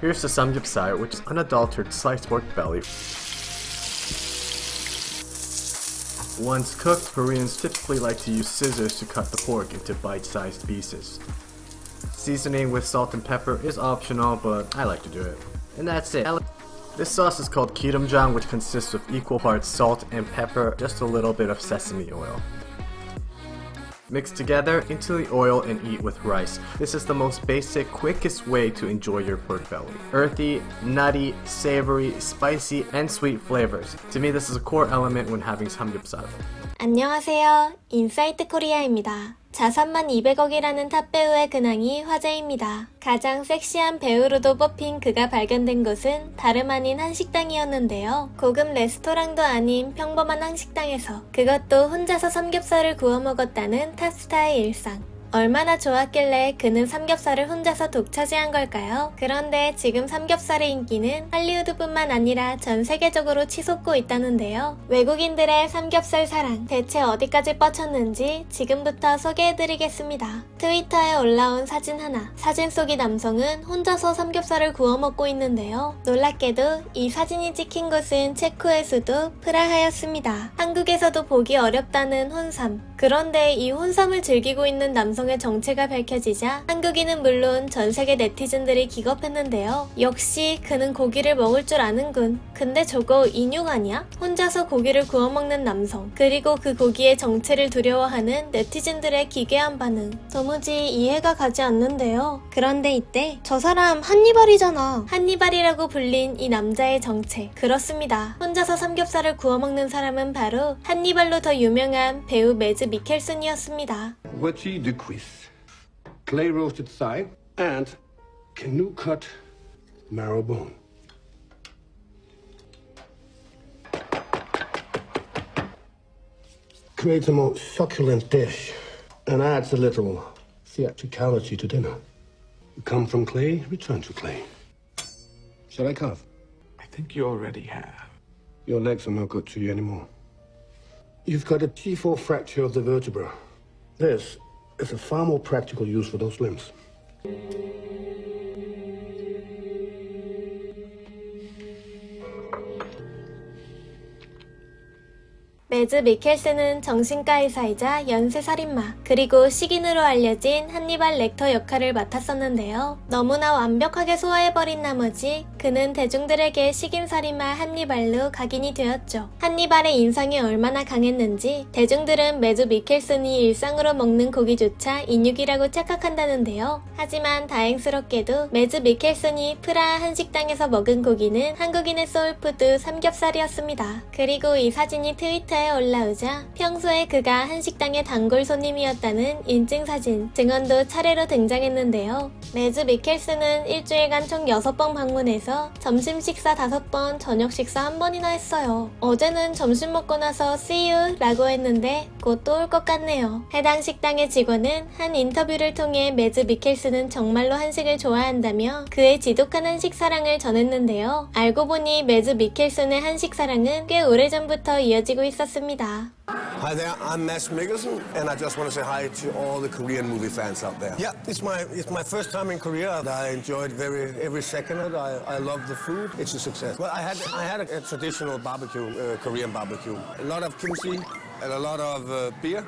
Here's the samgyeopsal, which is unadulterated sliced pork belly. Once cooked, Koreans typically like to use scissors to cut the pork into bite-sized pieces. Seasoning with salt and pepper is optional, but I like to do it. And that's it. This sauce is called kirimjang, which consists of equal parts salt and pepper, just a little bit of sesame oil. Mix together into the oil and eat with rice. This is the most basic, quickest way to enjoy your pork belly. Earthy, nutty, savory, spicy, and sweet flavors. To me, this is a core element when having samgyeopsal. 안녕하세요. 인사이트 코리아입니다. 자산만 200억이라는 탑 배우의 근황이 화제입니다. 가장 섹시한 배우로도 뽑힌 그가 발견된 곳은 다름 아닌 한식당이었는데요. 고급 레스토랑도 아닌 평범한 한식당에서 그것도 혼자서 삼겹살을 구워 먹었다는 탑스타의 일상. 얼마나 좋았길래 그는 삼겹살을 혼자서 독차지한 걸까요? 그런데 지금 삼겹살의 인기는 할리우드뿐만 아니라 전 세계적으로 치솟고 있다는데요. 외국인들의 삼겹살 사랑 대체 어디까지 뻗쳤는지 지금부터 소개해드리겠습니다. 트위터에 올라온 사진 하나. 사진 속의 남성은 혼자서 삼겹살을 구워 먹고 있는데요. 놀랍게도 이 사진이 찍힌 곳은 체코의 수도 프라하였습니다. 한국에서도 보기 어렵다는 혼삼. 그런데 이 혼삼을 즐기고 있는 남성의 정체가 밝혀지자 한국인은 물론 전 세계 네티즌들이 기겁했는데요. 역시 그는 고기를 먹을 줄 아는군. 근데 저거 인육 아니야? 혼자서 고기를 구워 먹는 남성. 그리고 그 고기의 정체를 두려워하는 네티즌들의 기괴한 반응. 도무지 이해가 가지 않는데요. 그런데 이때 저 사람 한니발이잖아. 한니발이라고 불린 이 남자의 정체. 그렇습니다. 혼자서 삼겹살을 구워 먹는 사람은 바로 한니발로 더 유명한 배우 매즈 미켈슨이었습니다. Wetty de cuisse, clay roasted thigh, and canoe cut marrow bone. Creates a more succulent dish and adds a little theatricality to dinner. You come from clay, return to clay. Shall I carve? I think you already have. Your legs are no good to you anymore. You've got a T4 fracture of the vertebra. This is a far more practical use for those limbs. 매즈 미켈슨은 정신과 의사이자 연쇄살인마, 그리고 식인으로 알려진 한니발 렉터 역할을 맡았었는데요. 너무나 완벽하게 소화해버린 나머지 그는 대중들에게 식인살인마 한니발로 각인이 되었죠. 한니발의 인상이 얼마나 강했는지 대중들은 매즈 미켈슨이 일상으로 먹는 고기조차 인육이라고 착각한다는데요. 하지만 다행스럽게도 매즈 미켈슨이 프라하 한식당에서 먹은 고기는 한국인의 소울푸드 삼겹살이었습니다. 그리고 이 사진이 트위터에 올라오자 평소에 그가 한식당의 단골 손님이었다는 인증사진, 증언도 차례로 등장했는데요. 매즈 미켈슨은 일주일간 총 6번 방문해서 점심 식사 5번, 저녁 식사 한 번이나 했어요. 어제는 점심 먹고 나서 see you 라고 했는데 곧 또 올 것 같네요. 해당 식당의 직원은 한 인터뷰를 통해 매즈 미켈슨은 정말로 한식을 좋아한다며 그의 지독한 한식 사랑을 전했는데요. 알고 보니 매즈 미켈슨의 한식 사랑은 꽤 오래전부터 이어지고 있었습니다. Hi there, I'm Mads Mikkelsen, and I just want to say hi to all the Korean movie fans out there. Yeah, it's my it's my first time in Korea. I enjoyed very every second of it. I, I love the food. It's a success. Well, I had I had a, a traditional barbecue, uh, Korean barbecue. A lot of kimchi and a lot of uh, beer,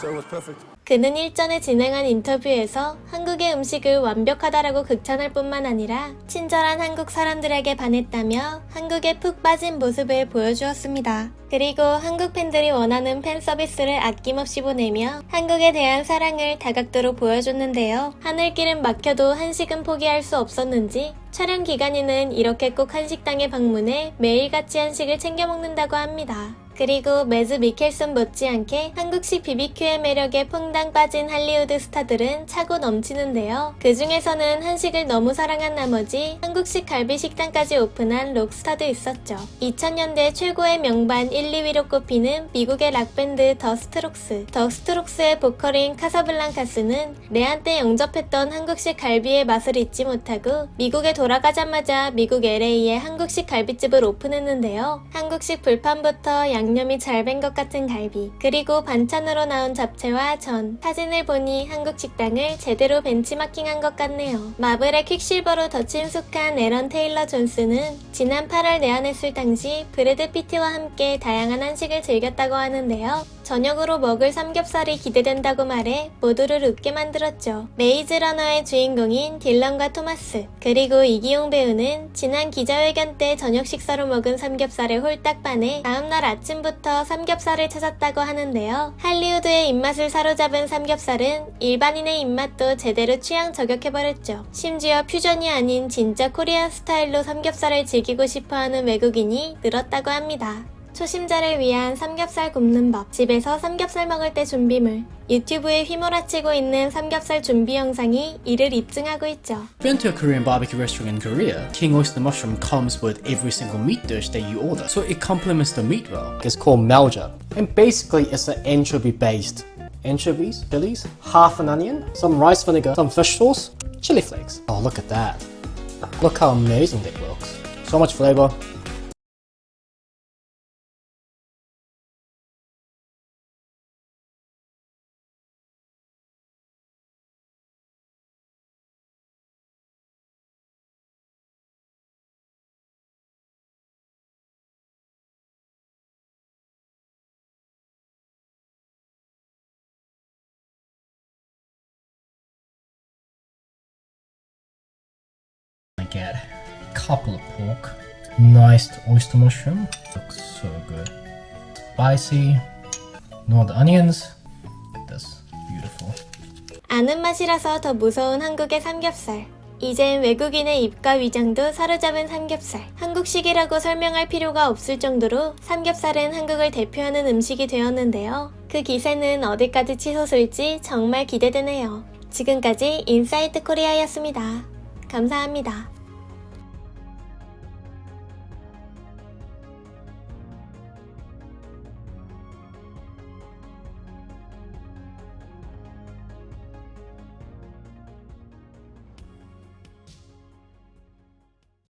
so it was perfect. 그는 일전에 진행한 인터뷰에서 한국의 음식을 완벽하다라고 극찬할 뿐만 아니라 친절한 한국 사람들에게 반했다며 한국에 푹 빠진 모습을 보여주었습니다. 그리고 한국 팬들이 원하는 팬 서비스를 아낌없이 보내며 한국에 대한 사랑을 다각도로 보여줬는데요. 하늘길은 막혀도 한식은 포기할 수 없었는지 촬영 기간에는 이렇게 꼭 한식당에 방문해 매일같이 한식을 챙겨 먹는다고 합니다. 그리고 매즈 미켈슨 못지않게 한국식 BBQ의 매력에 퐁당 빠진 할리우드 스타들은 차고 넘치는데요. 그 중에서는 한식을 너무 사랑한 나머지 한국식 갈비 식당까지 오픈한 록스타도 있었죠. 2000년대 최고의 명반 1, 2위로 꼽히는 미국의 락밴드 더 스트록스. 더 스트록스의 보컬인 카사블랑카스는 내한 때 영접했던 한국식 갈비의 맛을 잊지 못하고 미국에 돌아가자마자 미국 LA에 한국식 갈비집을 오픈했는데요. 한국식 불판부터 양 양념이 잘 밴 것 같은 갈비, 그리고 반찬으로 나온 잡채와 전. 사진을 보니 한국 식당을 제대로 벤치마킹한 것 같네요. 마블의 퀵실버로 더 친숙한 에런 테일러 존스는 지난 8월 내한했을 당시 브래드 피트와 함께 다양한 한식을 즐겼다고 하는데요. 저녁으로 먹을 삼겹살이 기대된다고 말해 모두를 웃게 만들었죠. 메이즈 러너의 주인공인 딜런과 토마스, 그리고 이기용 배우는 지난 기자회견 때 저녁 식사로 먹은 삼겹살에 홀딱 반해 다음날 아침부터 삼겹살을 찾았다고 하는데요. 할리우드의 입맛을 사로잡은 삼겹살은 일반인의 입맛도 제대로 취향 저격해버렸죠. 심지어 퓨전이 아닌 진짜 코리안 스타일로 삼겹살을 즐기고 싶어하는 외국인이 늘었다고 합니다. 초심자를 위한 삼겹살 굽는 법, 집에서 삼겹살 먹을 때 준비물, 유튜브에 휘몰아치고 있는 삼겹살 준비 영상이 이를 입증하고 있죠. Been to a Korean barbecue restaurant in Korea, King Oyster Mushroom comes with every single meat dish that you order, so it complements the meat well. It's called Malja. And basically, it's an anchovy based. Anchovies, chilies, half an onion, some rice vinegar, some fish sauce, chili flakes. Oh, look at that. Look how amazing that looks. So much flavor. Get a couple of pork, nice oyster mushroom, looks so good. Spicy, no other onions. This, beautiful. 아는 맛이라서 더 무서운 한국의 삼겹살. 이젠 외국인의 입과 위장도 사로잡은 삼겹살. 한국식이라고 설명할 필요가 없을 정도로 삼겹살은 한국을 대표하는 음식이 되었는데요. 그 기세는 어디까지 치솟을지 정말 기대되네요. 지금까지 인사이트 코리아였습니다. 감사합니다.